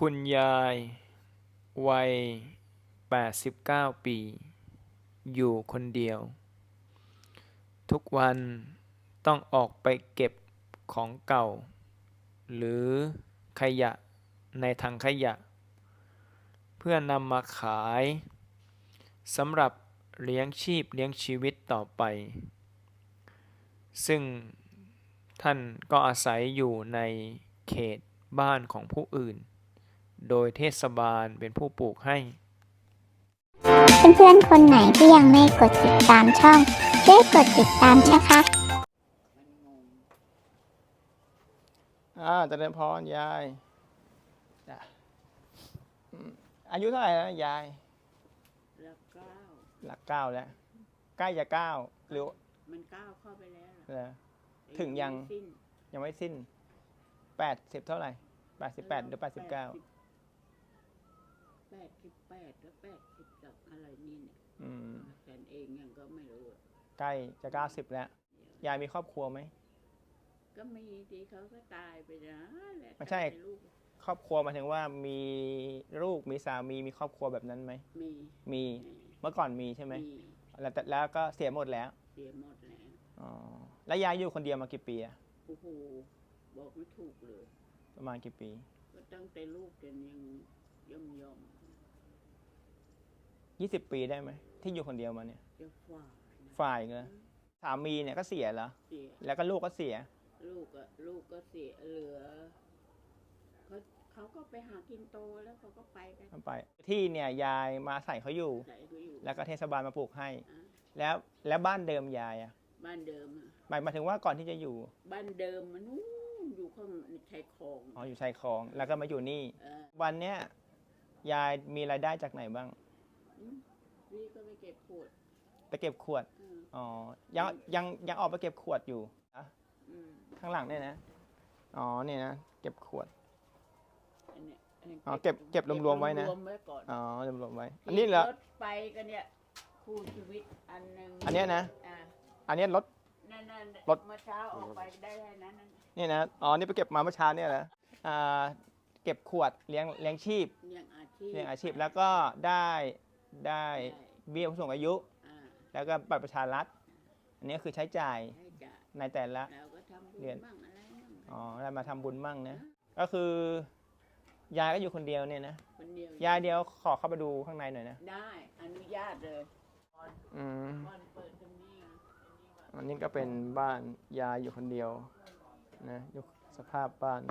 คุณยาย วัย 89 ปี อยู่คนเดียว ทุกวันต้องออกไปเก็บของเก่า หรือขยะในถังขยะ เพื่อนำมาขายสำหรับเลี้ยงชีพเลี้ยงชีวิตต่อไป ซึ่งท่านก็อาศัยอยู่ในเขตบ้านของผู้อื่น โดยเทศบาลเป็นผู้ปลูกให้ เพื่อนๆคนไหนที่ยังไม่กดติดตามช่องช่วยกดติดตามนะคะ อ่าเจริญพรยายจ้ะอืมอายุเท่าไหร่แล้วยายแล้วก้าวหลักเก้าแล้ว ใกล้จะเก้าหรือมันก้าวเข้าไปแล้วเหรอเหรอถึงยังไม่สิ้นยังไม่สิ้นแปดสิบเท่าไหร่แปดสิบแปดหรือแปดสิบเก้า แปดสิบแปดแล้วแปดสิบกับอะไรนี่เนี่ยอืมฉันเองยังก็ไม่รู้อะใกล้จะเก้าสิบแล้ว ยายมีครอบครัวไหม ก็มีดีเขาก็ตายไปนะแหละไม่ใช่ ตายลูกครอบครัวหมายถึงว่ามีลูกมีสามีมีครอบครัวแบบนั้นไหมมีมีเมื่อก่อนมีใช่ไหมมีแล้วแต่แล้วก็เสียหมดแล้วเสียหมดแล้วอ๋อแล้วยายอยู่คนเดียวมากี่ปีอะโอ้โหบอกไม่ถูกเลย ประมาณกี่ปี ก็ตั้งแต่ลูกจนยังย่อมยอม ยี่สิบปีได้ไหมที่อยู่คนเดียวมาเนี่ยจะฝ่านะฝ่ายเลยสามีเนี่ยก็เสียแล้ว เสียแล้วก็ลูกก็เสีย ลูกอะลูกก็เสียเหลือเขาเขาก็ไปหากินโตแล้วเขาก็ไปกันไป ที่เนี่ยยายมาใส่เขาอยู่ ไหนก็อยู่แล้วก็เทศบาลมาปลูกให้ อะแล้วแล้วบ้านเดิมยายอะบ้านเดิมอะหมายหมายถึงว่าก่อนที่จะอยู่บ้านเดิมมันนู้นอยู่ข้างชายคลองอ๋ออยู่ชายคลอง แล้วก็มาอยู่นี่ เออวันเนี้ยยายมีรายได้จากไหนบ้าง อืมพี่ก็ไปเก็บขวดไปเก็บขวดเอออ๋อ ยังยังยังออกไปเก็บขวดอยู่อะอืมข้างหลังเนี่ยนะ อ๋อเนี่ยนะ เก็บขวด อันเนี้ยอันนี้อ๋อเก็บเก็บรวมๆไว้นะ รวมๆไว้ก่อนอ๋อรวมๆไว้ อันนี้เหรอ รถไปกันเนี่ยคู่ชีวิตอันหนึ่งอันเนี้ยนะ อ่าอันเนี้ยรถ นั่นนั่นรถ เมื่อเช้าออกไปได้แค่นั้นนั่นนี่นะ อ๋อ นี่ไปเก็บมาเมื่อเช้าเนี่ยเหรออ่า เก็บขวดเลี้ยงเลี้ยงชีพ เลี้ยงอาชีพเลี้ยงอาชีพแล้วก็ได้ ได้เบี้ยผู้สูงอายุ อ่าแล้วก็บัตรประชารัฐ อันนี้คือใช้จ่ายให้จ่ายในแต่ละ เราก็ทำบุญเรียนบ้างอะไรบ้างอ๋อได้มาทำบุญมั่งนะ ก็คือยายก็อยู่คนเดียวเนี่ยนะ คนเดียวยายเดียวขอเข้าไปดูข้างในหน่อยนะ ได้อนุญาตเลยอืม ก่อนเปิดตรงนี้นะอันนี้ว่าอันนี้ก็เป็นบ้านยายอยู่คนเดียวนะยกสภาพบ้าน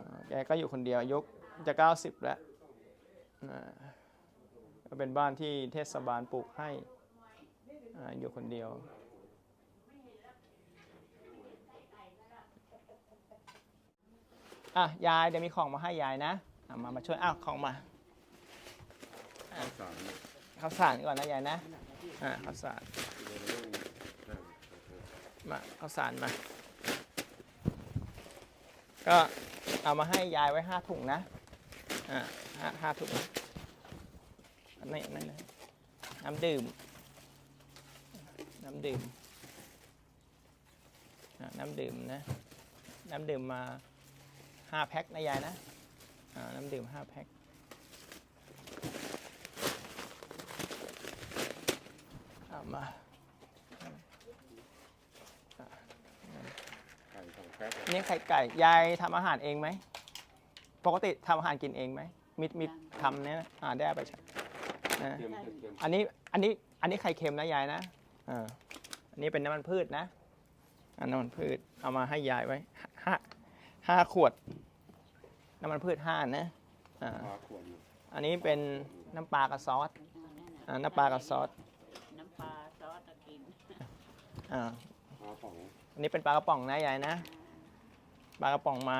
อ่าแกก็อยู่คนเดียวอายุจะเก้าสิบแล้วอ่า ก็เป็นบ้านที่เทศบาลปลูกให้ออยู่คนเดียว อะ ยายเดี๋ยวมีของมาให้ยายนะอะมามาช่วยอ้าวของมาอะข้าวสารก่อนนะยายนะ อ่าข้าวสารมาเอาวสารมา ก็เอามาให้ยายไว้ห้าถุงนะ อ่าห้าห้าถุง อันนี้นั่นนะน้ำดื่ม น้ำดื่มน้ำดื่มนะ น้ำดื่มมาห้าแพ็คนะยายนะอ่าน้ำดื่มห้าแพ็คเอามานี่ไข่ไก่ ยายทำอาหารเองไหม ปกติทำอาหารกินเองไหม มิดมิดทำเนี่ยนะอ่าได้เอาไปใช้นะอันนี้อันนี้อันนี้ไข่เค็มนะยายนะอ่าอันนี้เป็นน้ำมันพืชนะ อันน้ำมันพืชเอามาให้ยายไว้ห้าห้าขวด น้ำมันพืชห้านะอ่าอันนี้เป็นน้ำปลากับซอสอ่าน้ำปลากับซอสน้ำปลาซอสตะกินอ่าอันนี้เป็นปลากระป๋องนะยายนะปลากระป๋องมา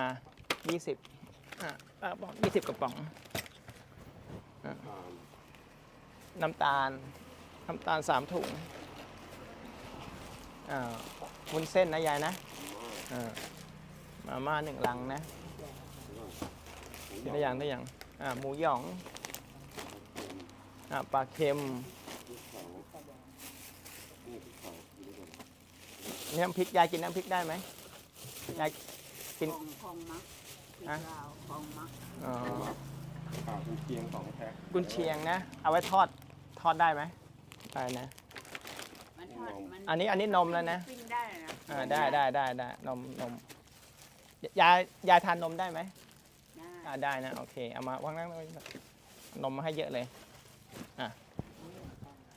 20อะปลากระป๋อง20กระป๋องอะ น้ำตาล น้ำตาลสามถุงอ่าวุ้นเส้นนะยายนะอ่ามาม่าหนึ่งลังนะได้ยังได้ยังอ่าหมูหยองอ่าปลาเค็มนี่น้ำพริกยายกินน้ำพริกได้ไหมยายกินของของมักที่ฮะลาวของมักอ๋อข่าวคุณเชียงสองแพ็คกุนเชียงนะ เอาไว้ทอด ทอดได้ไหมได้นะ มันทอดมันอันนี้อันนี้นมแล้วนะปิ้งได้นะอ่าได้ได้ได้ได้นมนมยายยายทานนมได้ไหมได้อ่าได้นะโอเคเอามาวางนั่งนมมาให้เยอะเลย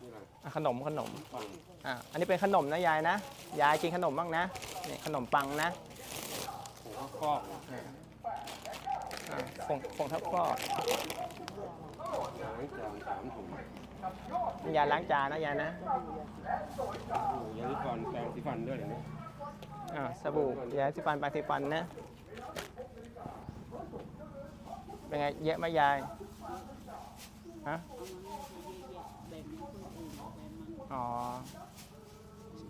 นี่แหละอะขนมขนมฟังอ่าอันนี้เป็นขนมนะยายนะยายกินขนมบ้างนะนี่ขนมปังนะผมก็ฟอกอ่าผงผงทับก็ล้างจานสามถุง ยาล้างจานนะยายนะโอ้ยาสีฟันแปรงสีฟันด้วยเหรอเนี่ยอ่าสบู่ยาสีฟันแปรงสีฟันนะเป็นไงเยอะไหมยายฮะเอามาให้เยอะๆแบ่งให้คนอื่นแบ่งมันอ๋อ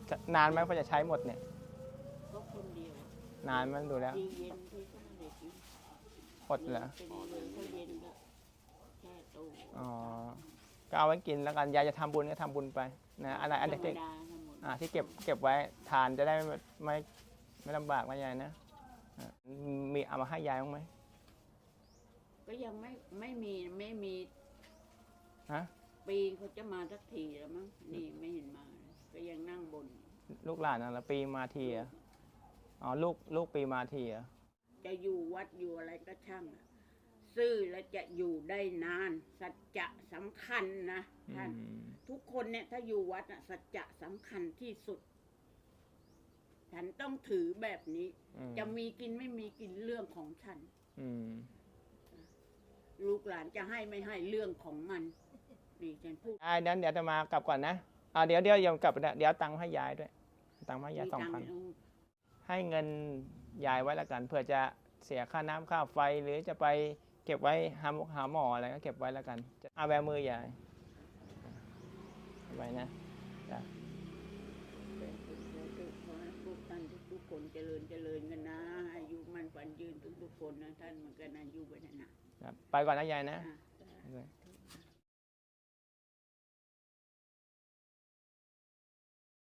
จะนานไหมพอจะใช้หมดเนี่ยก็คนเดียวนานมันดูแล้วทีเย็นที่ก็ไม่ได้กินหมดเหรอเป็นเย็นก็เย็นก็แช่ตู้อ๋อ ก็เอาไว้กินแล้วกันยายจะทำบุญก็ทำบุญไปนะอะไรอันธรรมเด็กดาทั้งหมดๆอ่าที่เก็บเก็บไว้ทานจะได้ไม่ไม่ไม่ลำบากนะยายนะอะมีเอามาให้ยายบ้างไหมก็ยังไม่ไม่มีไม่มีฮะปีเขาจะมาสักทีแล้วมั้งนี่ไม่เห็นมาเลยก็ยังนั่งบน ลูกหลานอะไรปีมาทีเหรออ๋อลูกลูกปีมาทีเหรอจะอยู่วัดอยู่อะไรก็ช่างอะ ซื่อและจะอยู่ได้นาน สัจจะสำคัญนะท่านอืมทุกคนเนี่ย ถ้าอยู่วัดน่ะสัจจะสำคัญที่สุด ฉันต้องถือแบบนี้อืมจะมีกินไม่มีกินเรื่องของฉันอืมลูกหลานจะให้ไม่ให้เรื่องของมันนี่ฉันพูดได้นั้นเดี๋ยวจะมากลับก่อนนะอ่าเดี๋ยวเดี๋ยวยังกลับไปนะเดี๋ยวเอาตังค์ให้ยายด้วย ตังค์ให้ยายสองมีพันตัค์ให้เงินยายไว้ละกันเผื่อจะเสียค่าน้ำค่าไฟหรือจะไป เก็บไว้หาหมอหาหมออะไรก็เก็บไว้ละกันจะเอาแบมือยายเอาไว้นะเป็นขอให้พวกท่านทุกๆคนเจริญเจริญกันนะอายุมันฝันยืนทุกๆคนนะท่านเหมือนกันอายุไปนานครับไปก่อนนะยายนะๆอะ